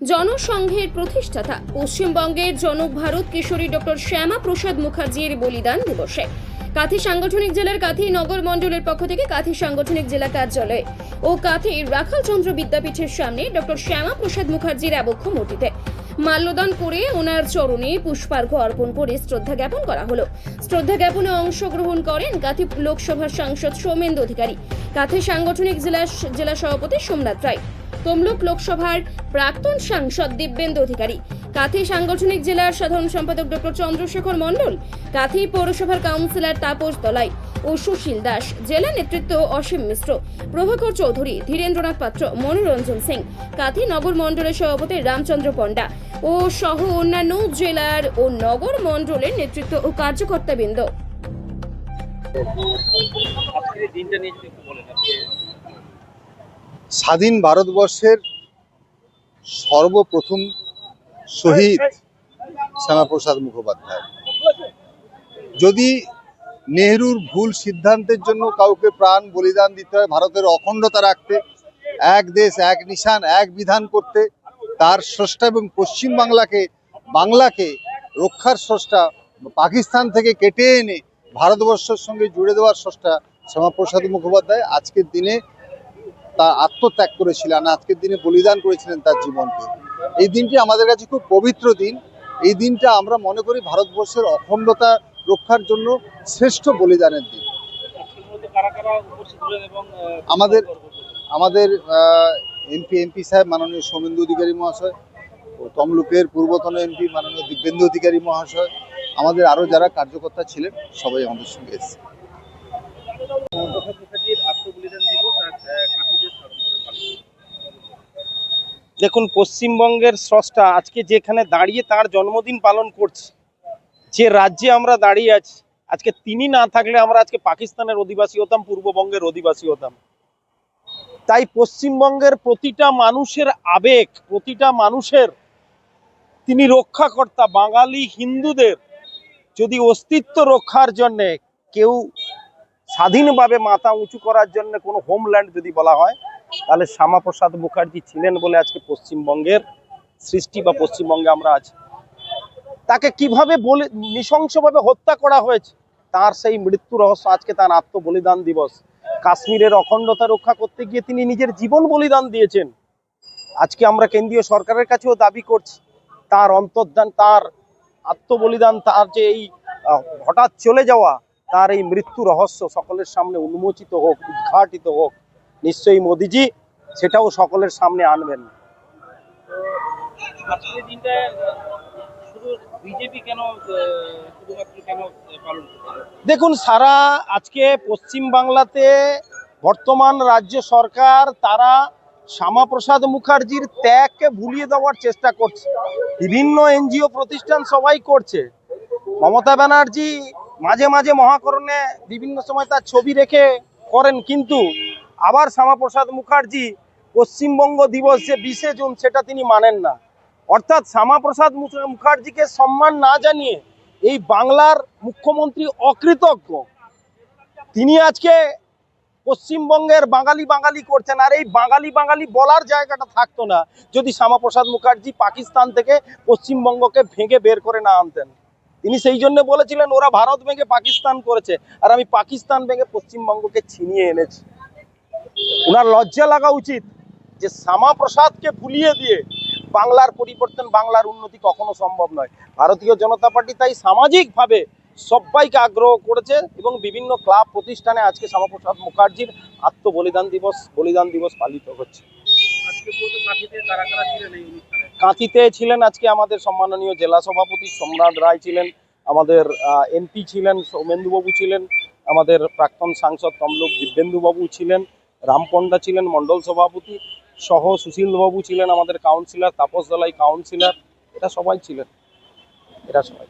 জনসংঘের প্রতিষ্ঠাতা। পশ্চিমবঙ্গের জনক ভারত কিশোরী ডক্টর শ্যামা প্রসাদ মুখার্জির বলিদান দিবসে। কাথি সাংগঠনিক জেলার কাথি নগর মণ্ডলের পক্ষ থেকে কাথি সাংগঠনিক জেলা কার্যালয় ও কাথি রাখালচন্দ্র বিদ্যাপীঠের সামনে ডক্টর শ্যামা প্রসাদ মুখার্জির আবক্ষ মূর্তিতে। মাল্যদান করে ওনার চরণে পুষ্পার্ঘ্য অর্পণ করে শ্রদ্ধা জ্ঞাপন করা হলো। শ্রদ্ধা জ্ঞাপনে অংশগ্রহণ করেন কাথি লোকসভার সাংসদ সৌমেন্দু অধিকারী। কাথি সাংগঠনিক জেলা জেলা সভাপতি সোমনাথ রায়। তমলুক লোকসভার প্রাক্তন সাংসদ দিব্যেন্দু অধিকারী। কাথি সাংগঠনিক জেলার সাধারণ সম্পাদক ডক্টর চন্দ্রশেখর মণ্ডল, কাথি পৌরসভার কাউন্সিলর তাপস দলাই ও সুশীল দাস, জেলা নেতৃত্ব অসীম মিশ্র, প্রভাকর চৌধুরী, ধীরেন্দ্রনাথ পাত্র, মনোরঞ্জন সিং, কাথি নগর মণ্ডলের সভাপতি রামচন্দ্র পণ্ডা ও সহ অন্যান্য জেলার ও নগর মণ্ডলের নেতৃত্ব ও কার্যকর্তাবৃন্দ আজকের এই দিনটা নিয়ে যদি একটু বলেন আজকে স্বাধীন ভারতবর্ষের সর্বপ্রথম শহীদ শ্যামাপ্রসাদ মুখোপাধ্যায়। যদি নেহরুর ভুল সিদ্ধান্তের জন্য কাউকে প্রাণ বলিদান দিতে হয়, ভারতের অখণ্ডতা রাখতে, এক দেশ, এক নিশান, এক বিধান করতে, তার স্রষ্টা এবং পশ্চিম বাংলাকে বাংলাকে রক্ষার স্রষ্টা পাকিস্তান থেকে কেটে এনে ভারতবর্ষের সঙ্গে জুড়ে দেওয়ার স্রষ্টা শ্যামাপ্রসাদ মুখোপাধ্যায়, আজকের দিনে তার আত্মত্যাগ করেছিলেন, আজকের দিনে বলিদান করেছিলেন তার জীবনকে। এই দিনটি আমাদের কাছে খুব পবিত্র দিন। এই দিনটা আমরা মনে করি ভারতবর্ষের অখণ্ডতা রক্ষার জন্য শ্রেষ্ঠ বলিদানের দিন। আমাদের- আমাদের এমপি এমপি সাহেব, মাননীয় সৌমেন্দু অধিকারী মহাশয়, ও তমলুকের পূর্বতন এমপি, মাননীয় দিব্যেন্দু অধিকারী মহাশয়, আমাদের আরও যারা কার্যকর্তা ছিলেন, সবাই আমাদের সঙ্গে এসেছে প্রসাদ মুখার্জির আত্মবলিদান দিবস আজ আহ, কাঁথিতে স্মরণ করে পালিত দেখুন, পশ্চিমবঙ্গের স্রষ্টা আজকে যেখানে দাঁড়িয়ে তার জন্মদিন পালন করছে, যে রাজ্যে আমরা দাঁড়িয়ে আছি, আজকে তিনি না থাকলে আমরা আজকে পাকিস্তানের অধিবাসী হতাম, পূর্ববঙ্গের অধিবাসী হতাম। তাই পশ্চিমবঙ্গের প্রতিটা মানুষের আবেগ, প্রতিটা মানুষের তিনি রক্ষাকর্তা, বাঙালি হিন্দুদের যদি অস্তিত্ব রক্ষার জন্যে কেউ স্বাধীনভাবে মাথা উঁচু করার জন্য কোনো হোমল্যান্ড যদি বলা হয় তাহলে শ্যামাপ্রসাদ মুখার্জি ছিলেন বলে আজকে পশ্চিমবঙ্গের সৃষ্টি বা পশ্চিমবঙ্গে আমরা আছি। তাকে কীভাবে বলে, নৃশংসভাবে হত্যা করা হয়েছে? তার সেই মৃত্যু রহস্য, আজকে তার আত্মবলিদান দিবস। কাশ্মীরের অখণ্ডতা রক্ষা করতে গিয়ে তিনি নিজের জীবন বলিদান দিয়েছেন। আজকে আমরা কেন্দ্রীয় সরকারের কাছেও দাবি করছি, তার অন্তর্দান তার আত্মবলিদান, তার যে এই হঠাৎ চলে যাওয়া, তার এই মৃত্যু রহস্য সকলের সামনে উন্মোচিত হোক, উদ্ঘাটিত হোক। নিশ্চয়ই মোদিজি সেটাও সকলের সামনে আনবেন। দেখুন সারা আজকে পশ্চিম বাংলাতে বর্তমান রাজ্য সরকার তারা শ্যামাপ্রসাদ মুখার্জির ত্যাগকে ভুলিয়ে দেওয়ার চেষ্টা করছে। বিভিন্ন এনজিও প্রতিষ্ঠান সবাই করছে। মমতা ব্যানার্জি মাঝে মাঝে মহাকরণে বিভিন্ন সময় তার ছবি রেখে করেন কিন্তু আবার শ্যামাপ্রসাদ মুখার্জি পশ্চিমবঙ্গ দিবস যে বিশে জুন সেটা তিনি মানেন না। অর্থাৎ শ্যামাপ্রসাদ মুখার্জিকে সম্মান না জানিয়ে এই বাংলার মুখ্যমন্ত্রী অকৃতজ্ঞ। তিনি আজকে পশ্চিমবঙ্গের বাঙালি বাঙালি করছেন। আর এই বাঙালি বাঙালি বলার জায়গাটা থাকতো না যদি শ্যামাপ্রসাদ মুখার্জি পাকিস্তান থেকে পশ্চিমবঙ্গকে ভেঙে বের করে না আনতেন। তিনি সেই জন্য বলেছিলেন, ওরা ভারত ভেঙে পাকিস্তান করেছে। আর আমি পাকিস্তান ভেঙে পশ্চিমবঙ্গকে ছিনিয়ে এনেছি। ওনার লজ্জা লাগা উচিত যে শ্যামাপ্রসাদকে ভুলিয়ে দিয়ে বাংলার পরিবর্তন বাংলার উন্নতি কখনো সম্ভব নয়। ভারতীয় জনতা পার্টি তাই সামাজিকভাবে সবাইকে আগ্রহ করেছে এবং বিভিন্ন ক্লাব প্রতিষ্ঠানে আজকে শ্যামাপ্রসাদ মুখার্জির আত্মবলিদান দিবস বলিদান দিবস পালিত হচ্ছে। কাঁথিতে ছিলেন আজকে আমাদের সম্মাননীয় জেলা সভাপতি সোমনাথ রায় ছিলেন আমাদের এমপি ছিলেন সৌমেন্দুবাবু ছিলেন আমাদের প্রাক্তন সাংসদ তমলুক দিব্যেন্দুবাবু ছিলেন রামপণ্ডা ছিলেন মণ্ডল সভাপতি, সহ সুশীলবাবু ছিলেন আমাদের কাউন্সিলর তাপস দলাই কাউন্সিলর এটা সবাই ছিলেন এরা সবাই।